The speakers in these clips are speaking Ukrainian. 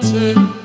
mountain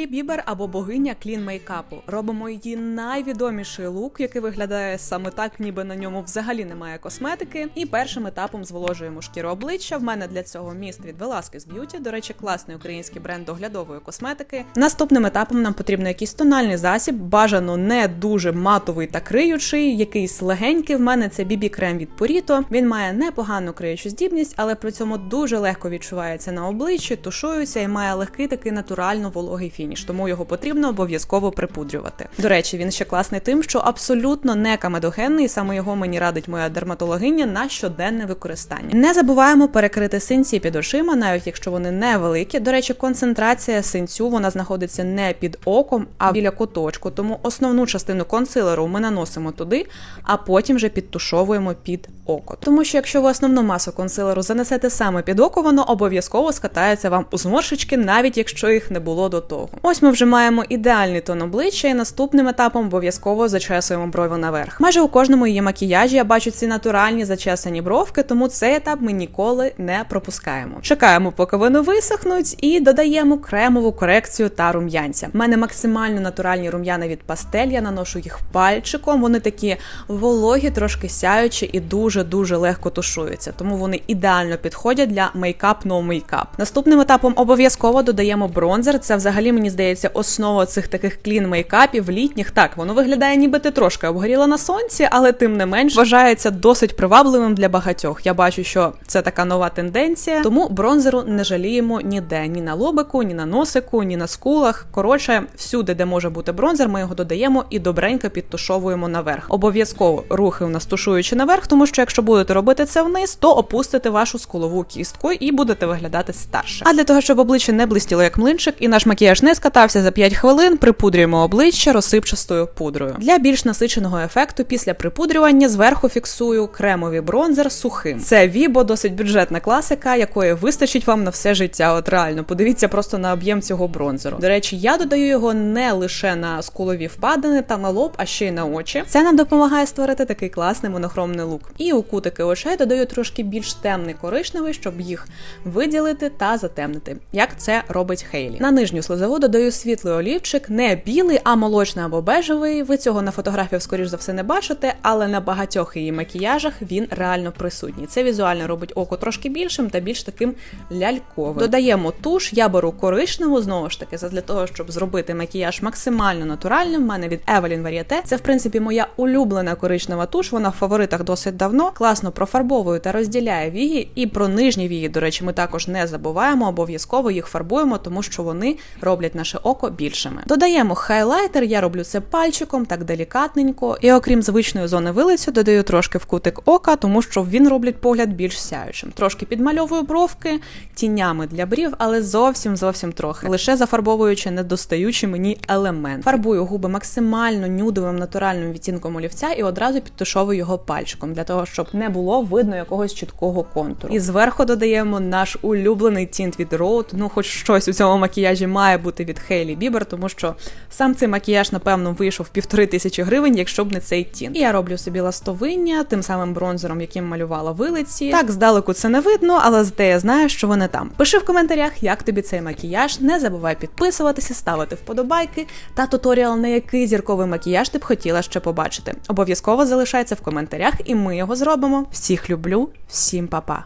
Хейлі Бібер або богиня клін мейкапу. Робимо її найвідоміший лук, який виглядає саме так, ніби на ньому взагалі немає косметики. І першим етапом зволожуємо шкіру обличчя. В мене для цього міст від Velasquez Beauty, до речі, класний український бренд доглядової косметики. Наступним етапом нам потрібно якийсь тональний засіб, бажано не дуже матовий та криючий, якийсь легенький. В мене це BB крем від Purito. Він має непогану криючу здібність, але при цьому дуже легко відчувається на обличчі, тушується і має легкий такий натурально вологий фініш, тому його потрібно обов'язково припудрювати. До речі, він ще класний тим, що абсолютно не камедогенний, і саме його мені радить моя дерматологиня на щоденне використання. Не забуваємо перекрити синці під очима, навіть якщо вони невеликі. До речі, концентрація синцю вона знаходиться не під оком, а біля куточку. Тому основну частину консилеру ми наносимо туди, а потім вже підтушовуємо під око. Тому що якщо ви основну масу консилеру занесете саме під око, воно обов'язково скатається вам у зморшечки, навіть якщо їх не було до того. Ось ми вже маємо ідеальний тон обличчя, і наступним етапом обов'язково зачесуємо брови наверх. Майже у кожному її макіяжі я бачу ці натуральні зачесані бровки, тому цей етап ми ніколи не пропускаємо. Чекаємо, поки вони висохнуть, і додаємо кремову корекцію та рум'янця. У мене максимально натуральні рум'яна від пастель. Я наношу їх пальчиком. Вони такі вологі, трошки сяючі і дуже дуже легко тушуються. Тому вони ідеально підходять для мейкап но мейкап. Наступним етапом обов'язково додаємо бронзер. Це взагалі мені здається основа цих таких клін мейкапів літніх. Так, воно виглядає, ніби ти трошки обгоріла на сонці, але тим не менш вважається досить привабливим для багатьох. Я бачу, що це така нова тенденція, тому бронзеру не жаліємо ніде, ні на лобику, ні на носику, ні на скулах. Коротше, всюди, де може бути бронзер, ми його додаємо і добренько підтушовуємо наверх. Обов'язково рухи у нас тушуючи наверх, тому що якщо будете робити це вниз, то опустите вашу скулову кістку і будете виглядати старше. А для того, щоб обличчя не блистіло як млинчик, і наш макіяж не скатався за 5 хвилин, припудрюємо обличчя розсипчастою пудрою. Для більш насиченого ефекту після припудрювання зверху фіксую кремовий бронзер сухим. Це Vibo, досить бюджетна класика, якої вистачить вам на все життя. От реально, подивіться просто на об'єм цього бронзеру. До речі, я додаю його не лише на скулові впадини та на лоб, а ще й на очі. Це нам допомагає створити такий класний монохромний лук. І у кутики очей додаю трошки більш темний коричневий, щоб їх виділити та затемнити, як це робить Хейлі. На нижню слизову додаю світлий олівчик, не білий, а молочний або бежевий. Ви цього на фотографіях, скоріш за все, не бачите, але на багатьох її макіяжах він реально присутній. Це візуально робить око трошки більшим та більш таким ляльковим. Додаємо туш, я беру коричневу, знову ж таки, для того, щоб зробити макіяж максимально натуральним. В мене від Evelyn Varieté. Це, в принципі, моя улюблена коричнева туш. Вона в фаворитах досить давно. Класно профарбовує та розділяє вії. І про нижні вії, до речі, ми також не забуваємо, обов'язково їх фарбуємо, тому що вони роблять наше око більшими. Додаємо хайлайтер, я роблю це пальчиком, так делікатненько. І окрім звичної зони вилицю, додаю трошки в кутик ока, тому що він робить погляд більш сяючим. Трошки підмальовую бровки тінями для брів, але зовсім зовсім трохи, лише зафарбовуючи недостаючий мені елемент. Фарбую губи максимально нюдовим натуральним відтінком олівця і одразу підтушовую його пальчиком для того, щоб не було видно якогось чіткого контуру. І зверху додаємо наш улюблений тінт від Rode. Ну, хоч щось у цьому макіяжі має бути від Хейлі Бібер, тому що сам цей макіяж, напевно, вийшов півтори тисячі гривень, якщо б не цей тінт. І я роблю собі ластовиння тим самим бронзером, яким малювала вилиці. Так, здалеку це не видно, але зате я знаю, що вони там. Пиши в коментарях, як тобі цей макіяж. Не забувай підписуватися, ставити вподобайки та туторіал, на який зірковий макіяж ти б хотіла ще побачити. Обов'язково залишайся в коментарях, і ми його зробимо. Всіх люблю, всім па-па.